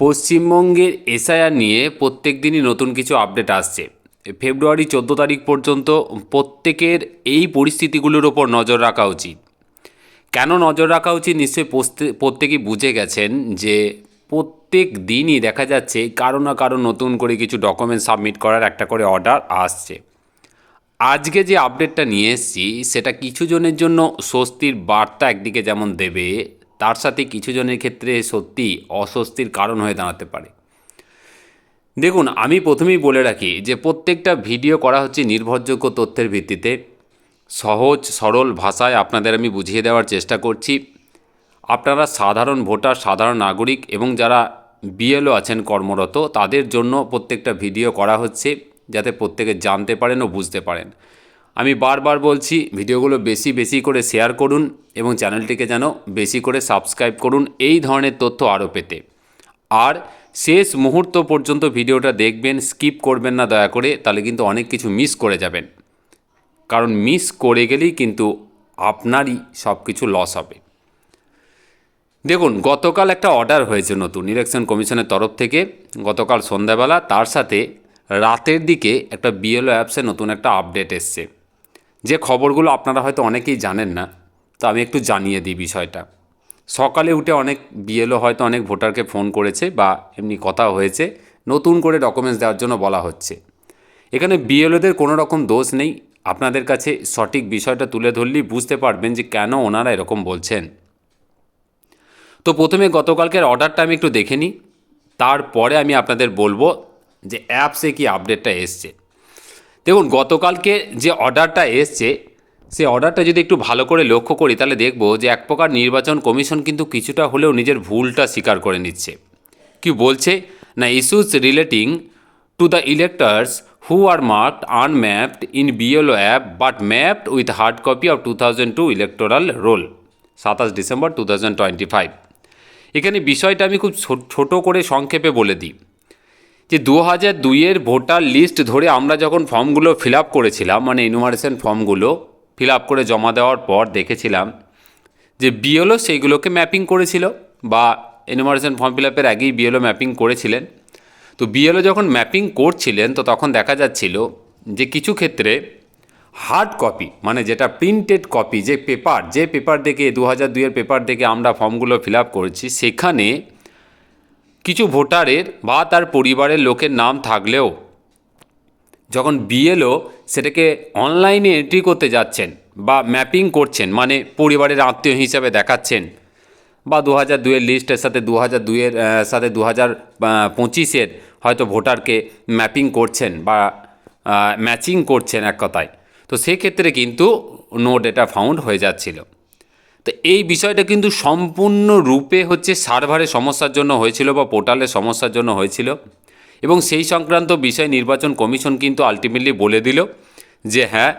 পশ্চিমবঙ্গের এসআইআর নিয়ে প্রত্যেক দিনই নতুন কিছু আপডেট আসছে। ফেব্রুয়ারি চোদ্দ তারিখ পর্যন্ত প্রত্যেকের এই পরিস্থিতিগুলোর ওপর নজর রাখা উচিত। কেন নজর রাখা উচিত? নিশ্চয়ই প্রত্যেকেই বুঝে গেছেন যে প্রত্যেক দিনই দেখা যাচ্ছে কারও না কারও নতুন করে কিছু ডকুমেন্ট সাবমিট করার একটা করে অর্ডার আসছে। আজকে যে আপডেটটা নিয়ে এসেছি, সেটা কিছু জনের জন্য স্বস্তির বার্তা একদিকে যেমন দেবে তার সাথে কিছু জনের ক্ষেত্রে সত্যি অস্বস্তির কারণ হয়ে দাঁড়াতে পারে। দেখুন, আমি প্রথমেই বলে রাখি যে প্রত্যেকটা ভিডিও করা হচ্ছে নির্ভরযোগ্য তথ্যের ভিত্তিতে। সহজ, সরল ভাষায় আপনাদের আমি বুঝিয়ে দেওয়ার চেষ্টা করছি। আপনারা সাধারণ ভোটার, সাধারণ নাগরিক এবং যারা বিএলও আছেন কর্মরত, তাদের জন্য প্রত্যেকটা ভিডিও করা হচ্ছে যাতে প্রত্যেকে জানতে পারেন ও বুঝতে পারেন। আমি বারবার বলছি, ভিডিওগুলো বেশি বেশি করে শেয়ার করুন এবং চ্যানেলটিকে যেন বেশি করে সাবস্ক্রাইব করুন এই ধরনের তথ্য আরও পেতে। আর শেষ মুহূর্ত পর্যন্ত ভিডিওটা দেখবেন, স্কিপ করবেন না দয়া করে, তাহলে কিন্তু অনেক কিছু মিস করে যাবেন। কারণ মিস করে গেলেই কিন্তু আপনারই সব কিছু লস হবে। দেখুন, গতকাল একটা অর্ডার হয়েছে নতুন ইলেকশন কমিশনের তরফ থেকে। গতকাল সন্ধ্যাবেলা তার সাথে রাতের দিকে একটা বিএলও অ্যাপসে নতুন একটা আপডেট এসছে। যে খবরগুলো আপনারা হয়তো অনেকেই জানেন না, তো আমি একটু জানিয়ে দিই বিষয়টা। সকালে উঠে অনেক বিএলও হয়তো অনেক ভোটারকে ফোন করেছে বা এমনি কথা হয়েছে, নতুন করে ডকুমেন্টস দেওয়ার জন্য বলা হচ্ছে। এখানে বিএলওদের কোনো রকম দোষ নেই, আপনাদের কাছে সঠিক বিষয়টা তুলে ধরলেই বুঝতে পারবেন যে কেন ওনারা এরকম বলছেন। তো প্রথমে গতকালকের অর্ডারটা আমি একটু দেখে নিই, তারপরে আমি আপনাদের বলব যে অ্যাপসে কি আপডেটটা এসছে। দেখুন, গতকালকে যে অর্ডারটা এসছে সেই অর্ডারটা যদি একটু ভালো করে লক্ষ্য করি, তাহলে দেখব যে এক প্রকার নির্বাচন কমিশন কিন্তু কিছুটা হলেও নিজের ভুলটা স্বীকার করে নিচ্ছে। কি বলছে? না issues relating to the electors who are marked unmapped in BLO app but mapped with hard copy of two thousand two electoral roll সাতাশ December two thousand twenty five এখানে বিষয়টা আমি খুব ছোট করে সংক্ষেপে বলে দিই। যে দু হাজার দুইয়ের ভোটার লিস্ট ধরে আমরা যখন ফর্মগুলো ফিল আপ করেছিলাম মানে ইনুমারেশন ফর্মগুলো ফিল আপ করে জমা দেওয়ার পর দেখেছিলাম যে বিএলও সেইগুলোকে ম্যাপিং করেছিল বা এনুমারেশন ফর্ম ফিল আপের আগেই বিএলও ম্যাপিং করেছিলেন। তো বিএলও যখন ম্যাপিং করছিলেন, তো তখন দেখা যাচ্ছিল যে কিছু ক্ষেত্রে হার্ড কপি মানে যেটা প্রিন্টেড কপি যে পেপার যে পেপার দেখে দু হাজার দুইয়ের পেপার দেখে আমরা ফর্মগুলো ফিল আপ করেছি, সেখানে কিছু ভোটারের বা তার পরিবারের লোকের নাম থাকলেও যখন বিএলও সেটাকে অনলাইনে এন্ট্রি করতে যাচ্ছেন বা ম্যাপিং করছেন মানে পরিবারের আত্মীয় হিসাবে দেখাচ্ছেন বা দু হাজার দুইয়ের লিস্টের সাথে দু হাজার দুইয়ের সাথে দু হাজার পঁচিশের হয়তো ভোটারকে ম্যাপিং করছেন বা ম্যাচিং করছেন এক কথায়। তো সেক্ষেত্রে কিন্তু নো ডেটা ফাউন্ড হয়ে যাচ্ছিল। তো এই বিষয়টা কিন্তু সম্পূর্ণরূপে হচ্ছে সার্ভারের সমস্যার জন্য হয়েছিল বা পোর্টালের সমস্যার জন্য হয়েছিল। এবং সেই সংক্রান্ত বিষয় নির্বাচন কমিশন কিন্তু আলটিমেটলি বলে দিল যে হ্যাঁ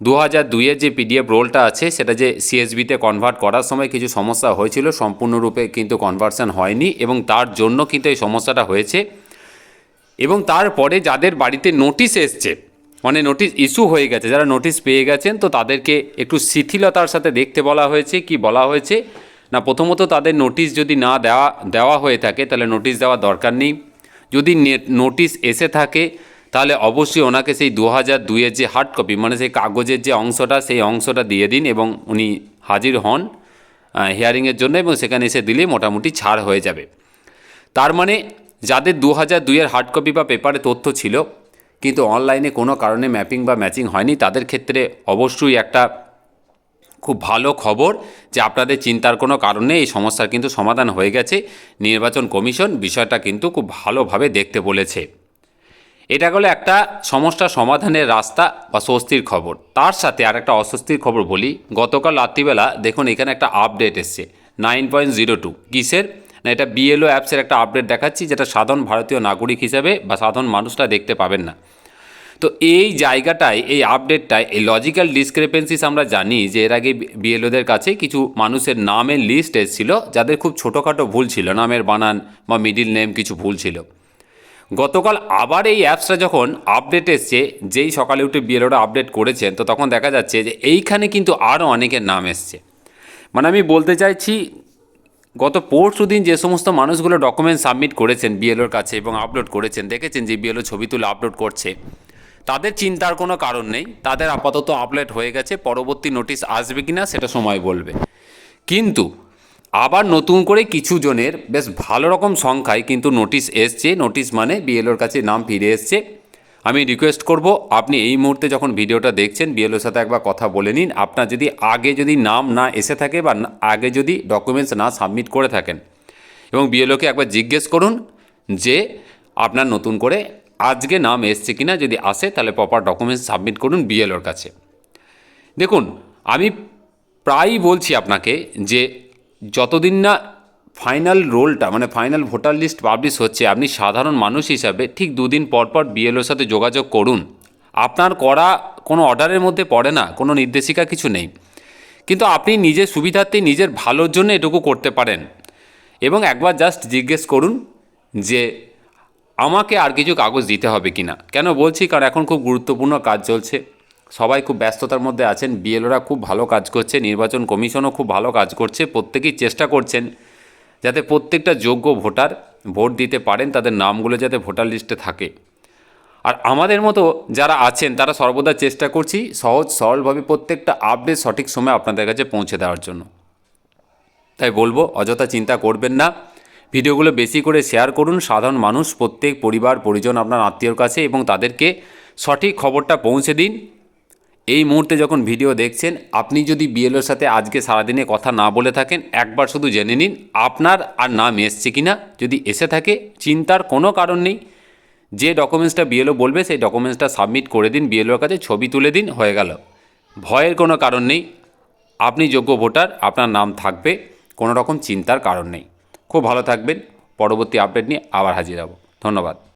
দু হাজার দুইয়ের যে পিডিএফ রোলটা আছে, সেটা যে সিএসবিতে কনভার্ট করার সময় কিছু সমস্যা হয়েছিল সম্পূর্ণরূপে কিন্তু কনভার্সন হয়নি এবং তার জন্য কিন্তু এই সমস্যাটা হয়েছে। এবং তারপরে যাদের বাড়িতে নোটিশ এসছে মানে নোটিশ ইস্যু হয়ে গেছে, যারা নোটিশ পেয়ে গেছেন, তো তাদেরকে একটু শিথিলতার সাথে দেখতে বলা হয়েছে, কি বলা হয়েছে? না, প্রথমত তাদের নোটিশ যদি না দেওয়া দেওয়া হয়ে থাকে, তাহলে নোটিশ দেওয়ার দরকার নেই। যদি নোটিশ এসে থাকে, তাহলে অবশ্যই ওনাকে সেই দু হাজার দুইয়ের যে হার্ড কপি মানে সেই কাগজের যে অংশটা, সেই অংশটা দিয়ে দিন এবং উনি হাজির হন হিয়ারিংয়ের জন্য এবং সেখানে এসে দিলে মোটামুটি ছাড় হয়ে যাবে। তার মানে যাদের দু হাজার দুইয়ের হার্ড কপি বা পেপারে তথ্য ছিল কিন্তু অনলাইনে কোনো কারণে ম্যাপিং বা ম্যাচিং হয়নি। তাদের ক্ষেত্রে অবশ্যই একটা খুব ভালো খবর যে আপনাদের চিন্তার কোনো কারণে এই সমস্যার কিন্তু সমাধান হয়ে গেছে। নির্বাচন কমিশন বিষয়টা কিন্তু খুব ভালোভাবে দেখতে বলেছে। এটা হলো একটা সমস্যা সমাধানের রাস্তা বা স্বস্তির খবর। তার সাথে আর একটা অস্বস্তির খবর বলি। গতকাল রাত্রিবেলা দেখুন এখানে একটা আপডেট এসছে। নাইন পয়েন্ট জিরো টু কিসের? না, এটা বিএলও অ্যাপসের একটা আপডেট দেখাচ্ছি, যেটা সাধারণ ভারতীয় নাগরিক হিসেবে বা সাধারণ মানুষরা দেখতে পাবেন না। তো এই জায়গাটায়, এই আপডেটটায় এই লজিক্যাল ডিসক্রেপেন্সিস আমরা জানি যে এর আগে বিএলওদের কাছে কিছু মানুষের নামের লিস্ট এসেছিল, যাদের খুব ছোটোখাটো ভুল ছিল, নামের বানান বা মিডিল নেম কিছু ভুল ছিল। গতকাল আবার এই অ্যাপসটা যখন আপডেট এসছে, যেই সকালে উঠে বিএলওরা আপডেট করেছেন, তো তখন দেখা যাচ্ছে যে এইখানে কিন্তু আরও অনেকের নাম এসছে। মানে আমি বলতে চাইছি গত পরশু দিন যে সমস্ত মানুষগুলো ডকুমেন্ট সাবমিট করেছেন বিএলওর কাছে এবং আপলোড করেছেন, দেখেছেন যে বিএলও ছবি তুলে আপলোড করছে, তাদের চিন্তার কোনো কারণ নেই, তাদের আপাতত আপলোড হয়ে গেছে, পরবর্তী নোটিশ আসবে কিনা সেটা সময় বলবে। কিন্তু আবার নতুন করে কিছু জনের বেশ ভালো রকম সংখ্যায় কিন্তু নোটিশ এসছে নোটিশ মানে বিএলওর কাছে নাম ফিরে এসছে। আমি রিকোয়েস্ট করব, আপনি এই মুহূর্তে যখন ভিডিওটা দেখছেন বিএলওর সাথে একবার কথা বলে নিন। আপনার যদি আগে যদি নাম না এসে থাকে বা আগে যদি ডকুমেন্টস না সাবমিট করে থাকেন, এবং বিএলওকে একবার জিজ্ঞেস করুন যে আপনার নতুন করে আজকে নাম এসছে কিনা, যদি আসে তাহলে প্রপার ডকুমেন্টস সাবমিট করুন বিএলওর কাছে। দেখুন, আমি প্রায়ই বলছি আপনাকে যে যতদিন না ফাইনাল রোলটা মানে ফাইনাল ভোটার লিস্ট পাবলিশ হচ্ছে, আপনি সাধারণ মানুষ হিসাবে ঠিক দুদিন পর পর বিএলওর সাথে যোগাযোগ করুন। আপনার করা কোনো অর্ডারের মধ্যে পড়ে না, কোনো নির্দেশিকা কিছু নেই। কিন্তু আপনি নিজের সুবিধার্থে নিজের ভালোর জন্য এটুকু করতে পারেন। এবং একবার জাস্ট জিজ্ঞেস করুন যে, আমাকে আর কিছু কাগজ দিতে হবে কি না কেন বলছি? কারণ এখন খুব গুরুত্বপূর্ণ কাজ চলছে। সবাই খুব ব্যস্ততার মধ্যে আছেন। বিএলওরা খুব ভালো কাজ করছে। নির্বাচন কমিশনও খুব ভালো কাজ করছে। প্রত্যেকেই চেষ্টা করছেন। যাতে প্রত্যেকটা যোগ্য ভোটার ভোট দিতে পারেন, তাদের নামগুলো যাতে ভোটার লিস্টে থাকে। আর আমাদের মতো যারা আছেন, তারা সর্বদা চেষ্টা করছি সহজ, সরলভাবে প্রত্যেকটা আপডেট সঠিক সময় আপনাদের কাছে পৌঁছে দেওয়ার জন্য। তাই বলব, অযথা চিন্তা করবেন না। ভিডিওগুলো বেশি করে শেয়ার করুন, সাধারণ মানুষ, প্রত্যেক পরিবার, পরিজন, আপনার আত্মীয়র কাছে এবং তাদেরকে সঠিক খবরটা পৌঁছে দিন। এই মুহূর্তে যখন ভিডিও দেখছেন, আপনি যদি বিএলওর সাথে আজকে সারাদিনে কথা না বলে থাকেন, একবার শুধু জেনে নিন, আপনার আর নাম এসছে কি না যদি এসে থাকে, চিন্তার কোনো কারণ নেই। যে ডকুমেন্টসটা বিএলও বলবে, সেই ডকুমেন্টসটা সাবমিট করে দিন, বিএলওর কাছে ছবি তুলে দিন, হয়ে গেল। ভয়ের কোনো কারণ নেই। আপনি যোগ্য ভোটার, আপনার নাম থাকবে, কোনো রকম চিন্তার কারণ নেই। খুব ভালো থাকবেন। পরবর্তী আপডেট নিয়ে আবার হাজির হব। ধন্যবাদ।